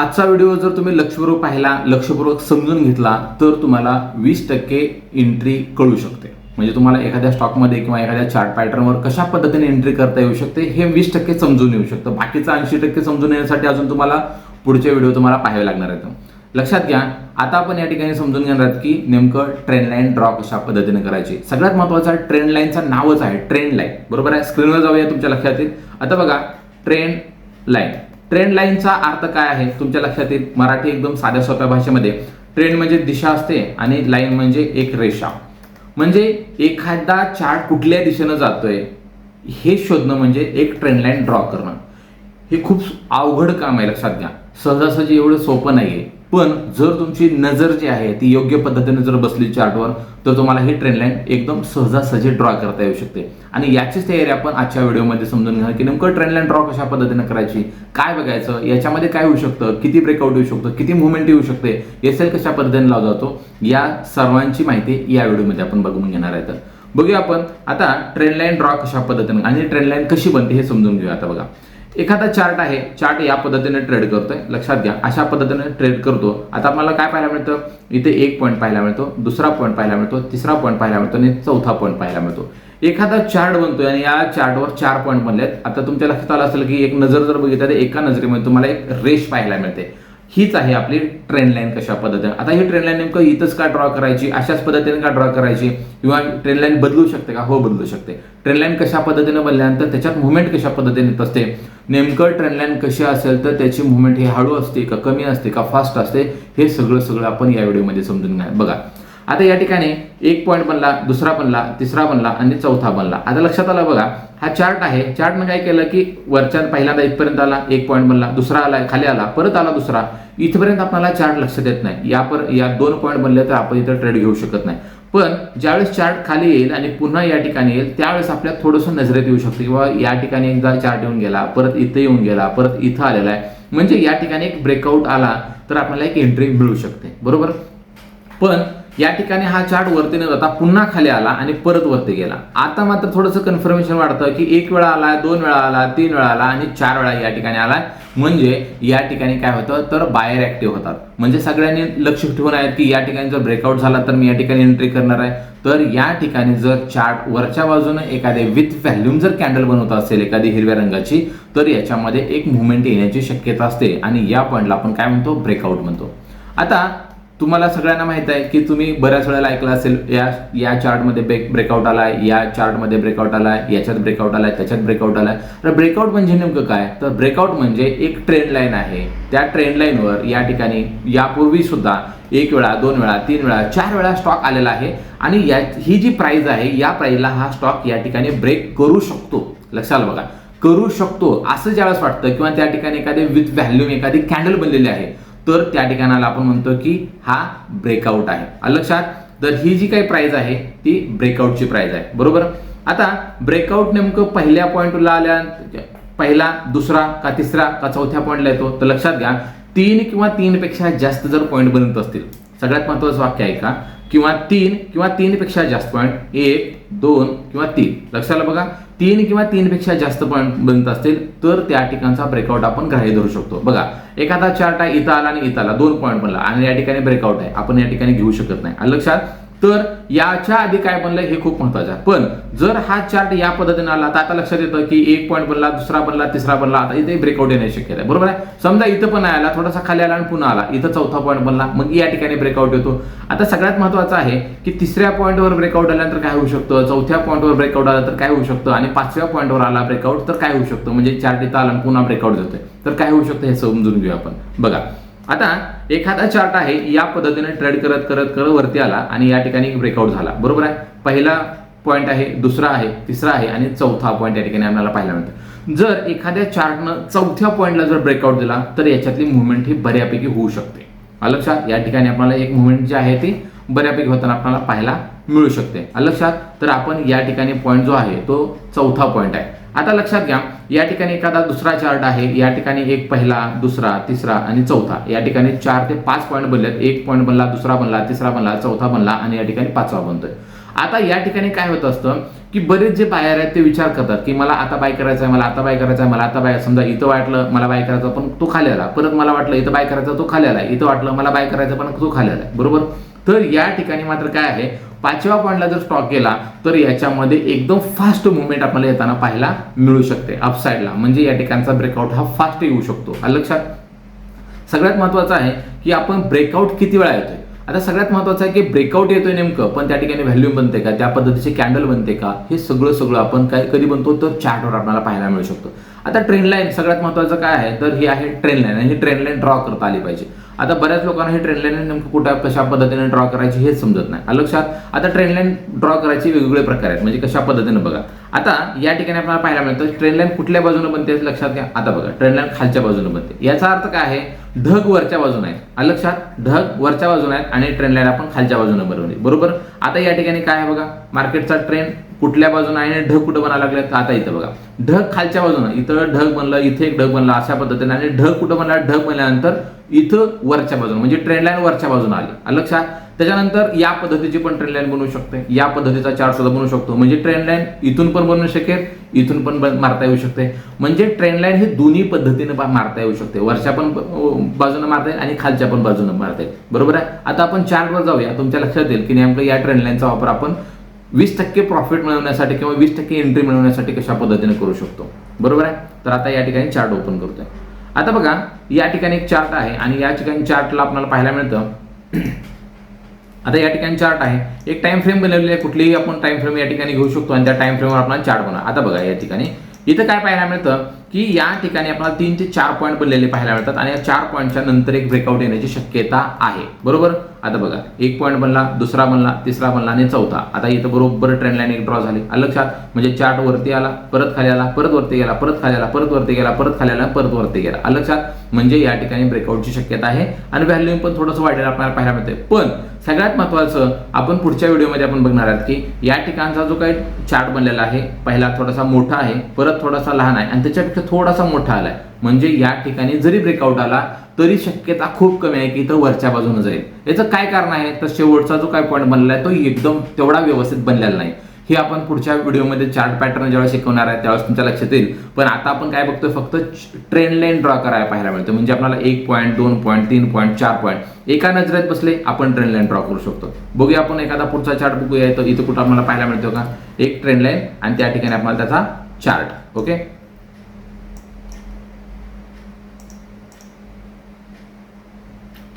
आजचा व्हिडिओ जर तुम्ही लक्षपूर्वक पाहिला लक्षपूर्वक समजून घेतला तर तुम्हाला वीस टक्के एंट्री कळू शकते. म्हणजे तुम्हाला एखाद्या स्टॉकमध्ये किंवा एखाद्या चार्ट पॅटर्नवर कशा पद्धतीने एंट्री करता येऊ शकते हे वीस टक्के समजून येऊ शकतं. बाकीचं ऐंशी टक्के समजून येण्यासाठी अजून तुम्हाला पुढचे व्हिडिओ तुम्हाला पाहावे लागणार आहेत. लक्षात घ्या आता आपण या ठिकाणी समजून घेणार आहोत की नेमकं ट्रेंड लाईन ड्रॉ कशा पद्धतीने करायची. सगळ्यात महत्त्वाचा ट्रेंड लाईनचं नावच आहे ट्रेंड लाईन बरोबर आहे? स्क्रीनवर जाऊया तुमच्या लक्षात येईल. आता बघा ट्रेंड लाईन ट्रेंड लाईनचा अर्थ काय आहे? तुमच्या लक्षात येईल मराठी एकदम साध्या सोप्या भाषेमध्ये. ट्रेंड म्हणजे दिशा असते आणि लाईन म्हणजे एक रेषा. म्हणजे एखादा चार्ट कुठल्या दिशेनं जातोय हे शोधणं म्हणजे एक ट्रेंड लाईन ड्रॉ करणं. हे खूप अवघड काम आहे लक्षात घ्या. सहजासहजी एवढं सोपं नाही आहे पण जर तुमची नजर जी आहे ती योग्य पद्धतीने जर बसली चार्टवर तर तुम्हाला ही ट्रेंड लाईन एकदम सहजासहजी ड्रॉ करता येऊ शकते. आणि याचीच तयारी आपण आजच्या व्हिडिओमध्ये समजून घेणार की नेमकं ट्रेंड लाईन ड्रॉ कशा पद्धतीने करायची काय बघायचं याच्यामध्ये काय होऊ शकतं किती ब्रेकआउट येऊ शकतं किती मुवमेंट येऊ शकते एस एल कशा पद्धतीने लावला जातो या सर्वांची माहिती या व्हिडिओमध्ये आपण बघून घेणार आहे तर. बघूया आपण आता ट्रेंड लाईन ड्रॉ कशा पद्धतीने आणि ट्रेंड लाईन कशी बनते हे समजून घेऊया. आता बघा. एखादा चार्ट आहे. चार्ट या पद्धतीने ट्रेड करतोय. लक्षात घ्या अशा पद्धतीने ट्रेड करतो. आता मला काय पाहायला मिळतं? इथे एक पॉईंट पाहायला मिळतो दुसरा पॉईंट पाहायला मिळतो तिसरा पॉईंट पाहायला मिळतो आणि चौथा पॉईंट पाहायला मिळतो. एखादा चार्ट बनतोय आणि या चार्टवर चार पॉईंट बनलेत. आता तुमच्या लक्षात आलं असेल की एक नजर जर बघितलं तर एका नजरेमध्ये तुम्हाला एक रेश पाहायला मिळते. हीच आहे आपली ट्रेंड लाईन कशा पद्धतीने. आता ही ट्रेंड लाईन नेमकं इथंच का ड्रॉ करायची? अशाच पद्धतीने का ड्रॉ करायची? किंवा ट्रेंड लाईन बदलू शकते का? हो बदलू शकते. ट्रेंड लाईन कशा पद्धतीने बनल्यानंतर त्याच्यात मुवमेंट कशा पद्धतीने येत असते? नेमकं ट्रेंड लाईन कशी असेल तर त्याची मुवमेंट ही हळू असते का कमी असते का फास्ट असते? हे सगळं सगळं आपण या व्हिडिओमध्ये समजून घ्या बघा. आता या ठिकाणी एक पॉईंट बनला दुसरा बनला तिसरा बनला आणि चौथा बनला. आता लक्षात आला बघा. हा चार्ट आहे. चार्टनं काय केलं की वरच्या पहिल्यांदा इथपर्यंत आला एक पॉईंट बनला दुसरा आला खाली आला परत आला दुसरा. इथपर्यंत आपल्याला चार्ट लक्षात येत नाही. या पर या दोन पॉईंट बनले तर आपण इथं ट्रेड घेऊ शकत नाही. पण ज्यावेळेस चार्ट खाली येईल आणि पुन्हा या ठिकाणी येईल त्यावेळेस आपल्या थोडंसं नजरेत येऊ शकते. किंवा या ठिकाणी एकदा चार्ट येऊन गेला परत इथं येऊन गेला परत इथं आलेला आहे. म्हणजे या ठिकाणी एक ब्रेकआउट आला तर आपल्याला एक एंट्री मिळू शकते. बरोबर? पण या ठिकाणी हा चार्ट वरती न जाता पुन्हा खाली आला आणि परत वरती गेला. आता मात्र थोडंसं कन्फर्मेशन वाढतं की एक वेळा आला दोन वेळा आला तीन वेळा आला आणि चार वेळा या ठिकाणी आला म्हणजे या ठिकाणी काय होतं? तर बायर ऍक्टिव्ह होतात. म्हणजे सगळ्यांनी लक्ष ठेवून आहेत की या ठिकाणी जर ब्रेकआउट झाला तर मी या ठिकाणी एंट्री करणार आहे. तर या ठिकाणी जर चार्ट वरच्या बाजूने एखादे विथ व्हॅल्यूम जर कॅन्डल बनवत असेल एखादी हिरव्या रंगाची तर याच्यामध्ये एक मुवमेंट येण्याची शक्यता असते. आणि या पॉईंटला आपण काय म्हणतो? ब्रेकआउट म्हणतो. आता तुम्हाला सगळ्यांना माहीत आहे की तुम्ही बऱ्याच वेळेला ऐकलं असेल या या चार्टमध्ये ब्रेक ब्रेकआउट आलाय या चार्टमध्ये ब्रेकआउट आलाय याच्यात ब्रेकआउट आलाय त्याच्यात ब्रेकआउट आलाय. तर ब्रेकआउट म्हणजे नेमकं काय? तर ब्रेकआउट म्हणजे एक ट्रेंड लाईन आहे. त्या ट्रेंड लाईनवर या ठिकाणी यापूर्वी सुद्धा एक वेळा दोन वेळा तीन वेळा चार वेळा स्टॉक आलेला आहे. आणि या ही जी प्राईज आहे या प्राईजला हा स्टॉक या ठिकाणी ब्रेक करू शकतो. लक्षात बघा. करू शकतो. असं ज्यावेळेस वाटतं किंवा त्या ठिकाणी एखादी विथ व्हॅल्यूम एखादी कॅन्डल बनलेली आहे. तर त्या ठिकाणाला आपण म्हणतो की हा ब्रेकआउट आहे. लक्षात तर ही जी काही प्राइस आहे ती ब्रेकआउटची प्राइस आहे. बरोबर? आता ब्रेकआउट नेमकं पहिल्या पॉईंटला आल्या पहिला दुसरा का तिसरा का चौथ्या पॉईंटला येतो? तर लक्षात घ्या तीन किंवा तीन पेक्षा जास्त जर पॉईंट बनत असतील सगळ्यात महत्वाचं वाक्य आहे का? किंवा तीन किंवा तीनपेक्षा जास्त पॉईंट एक दोन किंवा तीन. लक्षात बघा? तीन किंवा तीनपेक्षा जास्त पॉईंट बनत असतील तर त्या ठिकाणचा ब्रेकआउट आपण ग्राह्य धरू शकतो. बघा एखादा चार्ट आहे इथं आला आणि इथं आला. दोन पॉईंट बनला. आणि या ठिकाणी ब्रेकआउट आहे. आपण या ठिकाणी घेऊ शकत नाही. आणि लक्षात तर याच्या आधी काय बनलं हे खूप महत्वाचं आहे. पण जर हा चार्ट या पद्धतीने आला तर आता लक्षात येतं की एक पॉईंट बनला दुसरा बनला तिसरा बनला आता इथे ब्रेकआउट येण्याची शक्यता आहे. बरोबर आहे? समजा इथं पण नाही आला थोडासा खाली आला आणि पुन्हा आला. इथं चौथा पॉईंट बनला मग या ठिकाणी ब्रेकआउट येतो. आता सगळ्यात महत्वाचं आहे की तिसऱ्या पॉईंटवर ब्रेकआउट आल्यानंतर काय होऊ शकतं? चौथ्या पॉईंटवर ब्रेकआउट आला तर काय होऊ शकतं? आणि पाचव्या पॉईंटवर आला ब्रेकआउट तर काय होऊ शकतं? म्हणजे चार्ट इथं आला आणि पुन्हा ब्रेकआउट जातोय. तर काय होऊ शकतं हे समजून घेऊ आपण. बघा. आता एखादा चार्ट आहे या पद्धतीने ट्रेड करत करत करत वरती आला आणि या ठिकाणी ब्रेकआउट झाला. बरोबर आहे? पहिला पॉईंट आहे दुसरा आहे तिसरा आहे आणि चौथा पॉईंट या ठिकाणी आपल्याला पाहायला मिळतं. जर एखाद्या चार्टनं चौथ्या पॉईंटला जर ब्रेकआउट दिला तर याच्यातली मुवमेंट ही बऱ्यापैकी होऊ शकते. आलं लक्षात? या ठिकाणी आपल्याला एक मुवमेंट जी आहे ती बऱ्यापैकी होताना आपल्याला पाहायला मिळू शकते. आलं लक्षात? तर आपण या ठिकाणी पॉईंट जो आहे तो चौथा पॉईंट आहे. आता लक्षात घ्या या ठिकाणी एखादा दुसरा चार्ट आहे या ठिकाणी एक पहिला दुसरा तिसरा आणि चौथा. या ठिकाणी चार ते पाच पॉईंट बनलेत. एक पॉईंट बनला दुसरा बनला तिसरा बनला चौथा बनला आणि या ठिकाणी पाचवा बनतोय. आता या ठिकाणी काय होत असतं की बरेच जे बायर आहेत ते विचार करतात की मला आता बाय करायचं आहे मला आता बाय करायचं आहे मला आता बाय समजा इथं वाटलं मला बाय करायचं पण तो खाली आला. परत मला वाटलं इथं बाय करायचा तो खाली आला. इथं वाटलं मला बाय करायचं पण तो खाली आला. बरोबर? तर या ठिकाणी मात्र काय आहे? पाचव्या पॉईंटला जर स्टॉक गेला तर याच्यामध्ये एकदम फास्ट मुवमेंट आपल्याला येताना पाहायला मिळू शकते अपसाईडला म्हणजे या ठिकाणचा ब्रेकआउट हा फास्ट येऊ शकतो. लक्षात सगळ्यात महत्वाचं आहे की आपण ब्रेकआउट किती वेळा येतोय? आता सगळ्यात महत्वाचं आहे की ब्रेकआउट येतोय नेमकं पण त्या ठिकाणी व्हॅल्यू बनते का? त्या पद्धतीचे कॅन्डल बनते का? हे सगळं सगळं आपण काय कधी बनतो तर चार्टवर आपल्याला पाहायला मिळू शकतो. आता ट्रेन लाईन सगळ्यात महत्वाचं काय आहे? तर ही आहे ट्रेन लाईन आणि ही ट्रेन लाईन ड्रॉ करता आली पाहिजे. आता बऱ्याच लोकांना हे ट्रेन लाईन नेमकं कुठं कशा पद्धतीने ड्रॉ करायची हेच समजत नाही. लक्षात? आता ट्रेन लाईन ड्रॉ करायचे वेगवेगळे प्रकार आहेत म्हणजे कशा पद्धतीने बघा. आता या ठिकाणी आपल्याला पाहायला मिळतं ट्रेन लाईन कुठल्या बाजूने बनते लक्षात घ्या. आता बघा ट्रेन लाईन खालच्या बाजूने बनते. याचा अर्थ काय आहे? ढग वरच्या बाजून आहेत. आलं लक्षात? ढग वरच्या बाजून आहेत आणि ट्रेन लाईन आपण खालच्या बाजूने बनवली. बरोबर? आता या ठिकाणी काय आहे बघा? मार्केटचा ट्रेन कुठल्या बाजून आहे आणि ढग कुठं बनायला लागले आता इथं बघा. ढग खालच्या बाजूनं. इथं ढग बनलं इथे एक ढग बनला अशा पद्धतीने. आणि ढग कुठं बनला? ढग बनल्यानंतर इथं वरच्या बाजून. म्हणजे ट्रेन लाईन वरच्या बाजून आली. आलं लक्षात? त्याच्यानंतर या पद्धतीची पण ट्रेन लाईन बनवू शकते. या पद्धतीचा चार्ट सुद्धा बनवू शकतो. म्हणजे ट्रेंड लाईन इथून पण बनवू शकेल इथून पण बन- मारता येऊ शकते. म्हणजे ट्रेंड लाईन हे दोन्ही पद्धतीने मारता येऊ शकते. वरच्या पण बाजूने मारता येईल आणि खालच्या पण बाजूने मारता येईल. बरोबर आहे? आता आपण चार्टवर जाऊया. तुमच्या लक्षात येईल की नेमकं या ट्रेंड लाईनचा वापर आपण वीस टक्के प्रॉफिट मिळवण्यासाठी किंवा वीस टक्के एंट्री मिळवण्यासाठी कशा पद्धतीने करू शकतो? बरोबर आहे? तर आता या ठिकाणी चार्ट ओपन करतोय. आता बघा या ठिकाणी एक चार्ट आहे आणि या ठिकाणी चार्टला आपल्याला पाहायला मिळतं. आता या ठिकाणी चार्ट आहे. एक टाइम फ्रेम बनवलेली आहे. कुठलीही आपण टाइम फ्रेम या ठिकाणी घेऊ शकतो आणि त्या टाइम फ्रेमवर आपण चार्ट बनवा. आता बघा या ठिकाणी. इथं काय पाहायला मिळतं? की या ठिकाणी आपल्याला तीन ते चार पॉईंट बनलेले पाहायला मिळतात आणि या चार पॉईंटच्या नंतर एक ब्रेकआउट येण्याची शक्यता आहे. बरोबर? आता बघा एक पॉईंट बनला दुसरा बनला तिसरा बनला आणि चौथा. आता इथं बरोबर ट्रेंड लाईन एक ड्रॉ झाली. लक्षात? म्हणजे चार्ट वरती आला परत खाली आला परत वरती गेला परत खाली आला परत वरती गेला परत खाली आला परत वरती गेला. लक्षात? म्हणजे या ठिकाणी ब्रेकआउटची शक्यता आहे आणि व्हॅल्यू पण थोडंसं वाढलेलं आपल्याला पाहायला मिळते पण सगळ्यात महत्वाचं आपण पुढच्या व्हिडिओमध्ये आपण बघणार आहात की या ठिकाणचा जो काही चार्ट बनलेला आहे पहिला थोडासा मोठा आहे परत थोडासा लहान आहे आणि त्याच्यापेक्षा थोडासा मोठा आलाय. म्हणजे या ठिकाणी जरी ब्रेकआउट आला तरी शक्यता खूप कमी आहे की इथं वरच्या बाजूने जाईल. याचं काय कारण आहे? तर शेवटचा जो काय पॉईंट बनलेला आहे तो एकदम तेवढा व्यवस्थित बनलेला नाही. हे आपण पुढच्या व्हिडिओमध्ये चार्ट पॅटर्न ज्यावेळेस शिकवणार आहे त्यावेळेस तुमच्या लक्षात येईल. पण आता आपण काय बघतोय? फक्त ट्रेंड लाईन ड्रॉ करायला पाहायला मिळतं म्हणजे आपल्याला एक पॉईंट दोन पॉईंट तीन पॉईंट चार पॉईंट एका नजरेत बसले आपण ट्रेंड लाईन ड्रॉ करू शकतो. बघूया आपण एखादा पुढचा चार्ट बघूया. इथं इथं कुठं आपल्याला पाहायला मिळतो का? एक ट्रेंड लाईन आणि त्या ठिकाणी आपल्याला त्याचा चार्ट ओके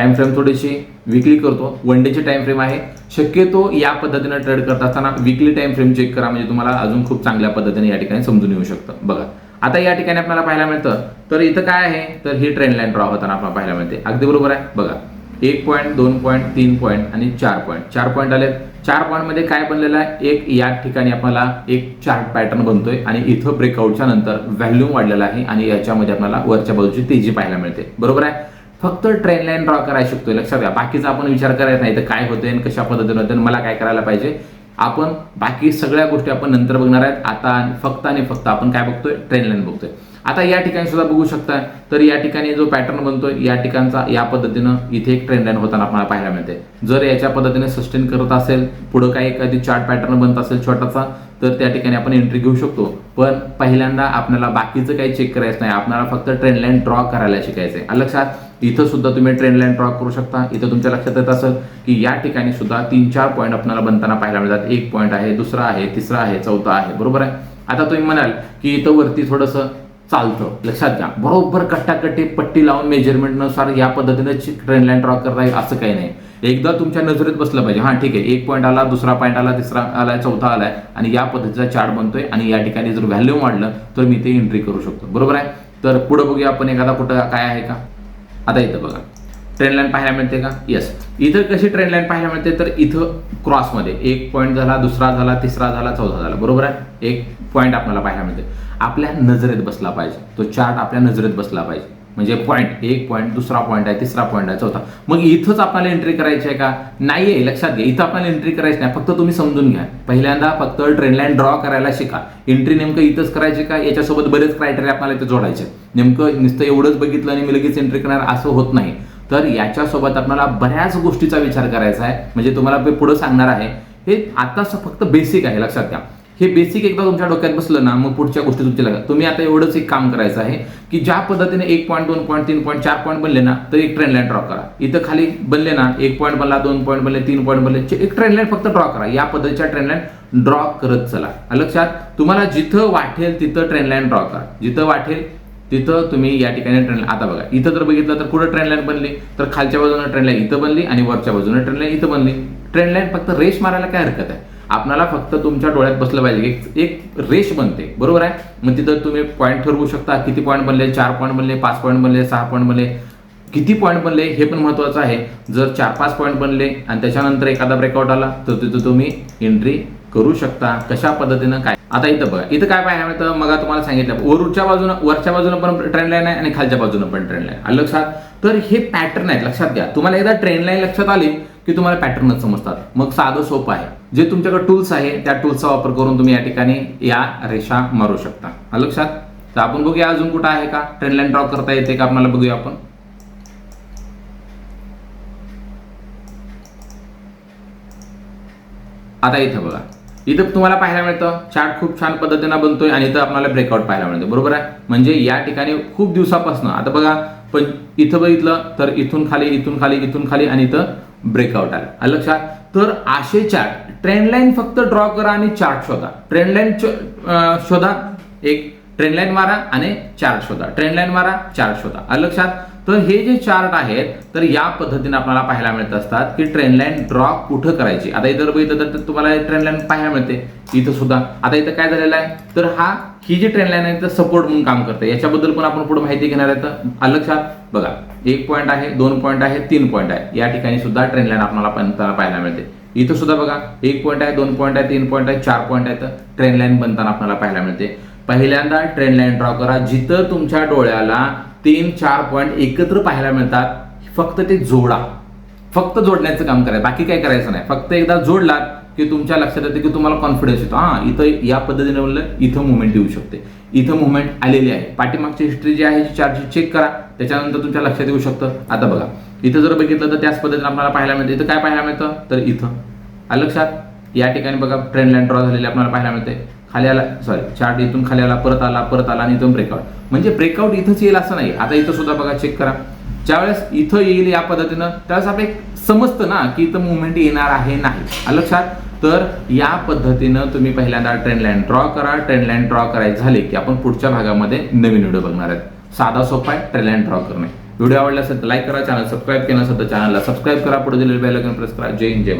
टाइम फ्रेम थोडीशी विकली करतो. वन डेची टाइम फ्रेम आहे. शक्यतो या पद्धतीने ट्रेड करत असताना विकली टाइम फ्रेम चेक करा. म्हणजे तुम्हाला अजून खूप चांगल्या पद्धतीने या ठिकाणी समजून येऊ शकतं. बघा. आता या ठिकाणी आपल्याला पाहायला मिळतं. तर इथं काय आहे? तर ही ट्रेंड लाईन ड्रॉ होताना आपल्याला पाहायला मिळते. अगदी बरोबर आहे? बघा. एक पॉईंट दोन पॉईंट तीन पॉईंट आणि चार पॉईंट चार पॉईंट आले चार पॉईंटमध्ये काय बनलेलं आहे? एक या ठिकाणी आपल्याला एक चार्ट पॅटर्न बनतोय आणि इथं ब्रेकआउटच्या नंतर व्हॅल्यूम वाढलेला आहे आणि याच्यामध्ये आपल्याला वरच्या बाजूची तेजी पाहायला मिळते. बरोबर आहे? फक्त ट्रेन लाईन ड्रॉ करायला शिकतोय लक्षात घ्या. बाकीचा आपण विचार करायचा नाही तर काय होतंय आणि कशा पद्धतीने होते मला काय करायला पाहिजे. आपण बाकी सगळ्या गोष्टी आपण नंतर बघणार आहेत. आता फक्त आणि फक्त आपण काय बघतोय? ट्रेन लाईन बघतोय. आता या ठिकाणी सुद्धा बघू शकता तर या ठिकाणी जो पॅटर्न बनतोय या ठिकाणचा या पद्धतीनं इथे एक ट्रेंड लाईन होताना आपल्याला पाहायला मिळते. जर याच्या पद्धतीने सस्टेन करत असेल पुढं काही एखादी चार्ट पॅटर्न बनत असेल छोटासा तर त्या ठिकाणी आपण एंट्री घेऊ शकतो. पण पहिल्यांदा आपल्याला बाकीचं काही चेक करायचं नाही. आपल्याला फक्त ट्रेंड लाईन ड्रॉ करायला शिकायचं आहे लक्षात इथं सुद्धा तुम्ही ट्रेंड लाईन ड्रॉ करू शकता. इथं तुमच्या लक्षात येत असेल की या ठिकाणी सुद्धा तीन चार पॉईंट आपल्याला बनताना पाहायला मिळतात. एक पॉईंट आहे दुसरा आहे तिसरा आहे चौथा आहे. बरोबर आहे? आता तुम्ही म्हणाल की इथं वरती थोडंसं चालतं. लक्षात घ्या. बरोबर कट्टाकट्टी पट्टी लावून मेजरमेंटनुसार या पद्धतीने ट्रेन लाईन ड्रॉ करता येईल असं काही नाही. एकदा तुमच्या नजरेत बसलं पाहिजे. हां ठीक आहे. एक पॉईंट आला दुसरा पॉईंट आला तिसरा आलाय चौथा आलाय आणि या पद्धतीचा चार्ट बनतोय आणि या ठिकाणी जर व्हॅल्यू वाढलं तर मी ते एंट्री करू शकतो. बरोबर आहे? तर पुढे बघूया आपण एखादा कुठं काय आहे का? आता इथं बघा. ट्रेन लाईन पाहायला मिळते का? येस इथं कशी ट्रेन लाईन पाहायला मिळते? तर इथं क्रॉसमध्ये एक पॉईंट झाला दुसरा झाला तिसरा झाला चौथा झाला. बरोबर आहे? एक पॉईंट आपल्याला पाहायला मिळते. आपल्या नजरेत बसला पाहिजे. तो चार्ट आपल्या नजरेत बसला पाहिजे. म्हणजे पॉईंट एक पॉईंट दुसरा पॉईंट आहे तिसरा पॉईंट आहे चौथा. मग इथंच आपल्याला एंट्री करायची आहे का? नाही आहे लक्षात घ्या. इथं आपल्याला एंट्री करायची नाही. फक्त तुम्ही समजून घ्या. पहिल्यांदा फक्त ट्रेनलाईन ड्रॉ करायला शिका. एंट्री नेमकं इथंच करायची का? याच्यासोबत बरेच क्रायटेरिया आपल्याला इथं जोडायचे नेमकं नुसतं एवढंच बघितलं आणि मी लगेच एंट्री करणार असं होत नाही. तर याच्यासोबत आपल्याला बऱ्याच गोष्टीचा विचार करायचा आहे. म्हणजे तुम्हाला पुढं सांगणार आहे. हे आता फक्त बेसिक आहे लक्षात घ्या. हे बेसिक एकदा तुमच्या डोक्यात बसलं ना मग पुढच्या गोष्टी तुमच्या लक्षात तुम्ही आता एवढंच एक काम करायचं आहे की ज्या पद्धतीने एक पॉईंट दोन पॉईंट तीन पॉईंट चार पॉईंट बनले ना तर एक ट्रेंड लाईन ड्रॉ करा. इथं खाली बनले ना एक पॉईंट बनला दोन पॉईंट बनले तीन पॉईंट बनले चे- एक ट्रेंड लाईन फक्त ड्रॉ करा. या पद्धतीच्या ट्रेंड लाईन ड्रॉ करत चला. लक्षात तुम्हाला जिथं वाटेल तिथं ट्रेंड लाईन ड्रॉ करा. जिथं वाटेल तिथं तुम्ही या ठिकाणी ट्रेन आता बघा इथं जर बघितलं तर कुठं ट्रेन लाईन बनली? तर खालच्या बाजूने ट्रेन लाईन इथं बनली आणि वरच्या बाजूने ट्रेन लाईन इथं बनली. ट्रेन लाईन फक्त रेश मारायला काय हरकत आहे? आपणाला फक्त तुमच्या डोळ्यात बसलं पाहिजे. एक एक रेश बनते. बरोबर आहे? मग तिथं तुम्ही पॉईंट ठरवू शकता. किती पॉईंट बनले? चार पॉईंट बनले? पाच पॉईंट बनले? सहा पॉईंट बनले? किती पॉईंट बनले? हे पण महत्त्वाचं आहे. जर चार पाच पॉईंट बनले आणि त्याच्यानंतर एखादा ब्रेकआउट आला तर तिथं तुम्ही एंट्री करू शकता. कशा पद्धतीनं काय? आता इथं बघा. इथं काय पाहायला मिळतं? मग तुम्हाला सांगितलं. वरच्या बाजूनं वरच्या बाजूनं पण ट्रेंड लाईन आहे आणि खालच्या बाजूनं पण ट्रेंड लाईन लक्षात? तर हे पॅटर्न आहेत. लक्षात घ्या. तुम्हाला एकदा ट्रेंड लाईन लक्षात आली की तुम्हाला पॅटर्नच समजतात. मग साधं सोपं आहे. जे तुमच्याकडे टूल्स आहे त्या टूल्सचा वापर करून तुम्ही या ठिकाणी या रेषा मारू शकता. लक्षात? तर आपण बघूया अजून कुठं आहे का? ट्रेंड लाईन ड्रॉ करता येते का? आपल्याला बघूया आपण. आता इथं बघा. इथं तुम्हाला पाहायला मिळतं चार्ट खूप छान पद्धतीनं बनतोय आणि इथं आपल्याला ब्रेकआउट पाहायला मिळतं. बरोबर आहे? म्हणजे या ठिकाणी खूप दिवसापासून आता बघा पण इथं बघितलं तर इथून खाली इथून खाली इथून खाली आणि इथं ब्रेकआउट आला. आलं लक्षात? तर असे चार्ट ट्रेंड लाईन फक्त ड्रॉ करा आणि चार्ट शोधा. ट्रेंड लाईन शोधा. एक ट्रेंड लाईन मारा आणि चार्ट शोधा. ट्रेंड लाईन मारा चार्ट शोधा. आलं लक्षात? तर हे जे चार्ट आहेत तर या पद्धतीने आपल्याला पाहायला मिळत असतात की ट्रेंड लाईन ड्रॉ कुठं करायची? आता इथं बघितलं तर तुम्हाला ट्रेंड लाईन पाहायला मिळते. इथं सुद्धा. आता इथं काय झालेलं आहे? तर हा ही जी ट्रेंड लाईन आहे तर सपोर्ट म्हणून काम करते. याच्याबद्दल पण आपण पुढे माहिती घेणार आहे. तर लक्षात? बघा. एक पॉईंट आहे दोन पॉईंट आहे तीन पॉईंट आहे. या ठिकाणी सुद्धा ट्रेंड लाईन आपल्याला बनताना पाहायला मिळते. इथं सुद्धा बघा एक पॉईंट आहे दोन पॉईंट आहे तीन पॉईंट आहे चार पॉईंट आहे तर ट्रेंड लाईन बनताना आपल्याला पाहायला मिळते. पहिल्यांदा ट्रेंड लाईन ड्रॉ करा. जिथं तुमच्या डोळ्याला तीन चार पॉईंट एकत्र पाहायला मिळतात फक्त ते जोडा. फक्त जोडण्याचं काम करायचं. बाकी काय करायचं नाही. फक्त एकदा जोडलात की तुमच्या लक्षात येते की तुम्हाला कॉन्फिडन्स येतो. हा इथं या पद्धतीने बोललं इथं मुवमेंट येऊ शकते. इथं मुवमेंट आलेली आहे. पाठीमागची हिस्ट्री जी आहे चार्ज चेक करा. त्याच्यानंतर तुमच्या लक्षात येऊ शकतं. आता बघा इथं जर बघितलं तर त्याच पद्धतीने आपल्याला पाहायला मिळतं. इथं काय पाहायला मिळतं? तर इथं. आलं लक्षात? या ठिकाणी बघा ट्रेंड लाईन ड्रॉ झालेली आपल्याला पाहायला मिळते. खाली आला सॉरी चार्ट इथून खाली आला परत आला परत आला आणि इथून ब्रेकआउट म्हणजे ब्रेकआउट इथंच येईल असं नाही. आता इथं सुद्धा बघा चेक करा. ज्यावेळेस इथं येईल या पद्धतीनं त्यावेळेस आपण एक समजतं ना की इथं मुवमेंट येणार आहे नाही. लक्षात? तर या पद्धतीनं तुम्ही पहिल्यांदा ट्रेंड लाईन ड्रॉ करा. ट्रेंड लाईन ड्रॉ करायचे झाले की आपण पुढच्या भागामध्ये नवीन व्हिडिओ बघणार आहेत. साधा सोपा आहे ट्रेंड लाईन ड्रॉ करणे. व्हिडिओ आवडला असेल तर लाईक करा चॅनल सबस्क्राईब केलं असेल तर चॅनलला सबस्क्राईब करा. पुढे दिलेलं बेल आयकॉन प्रेस करा. जय हिंद जय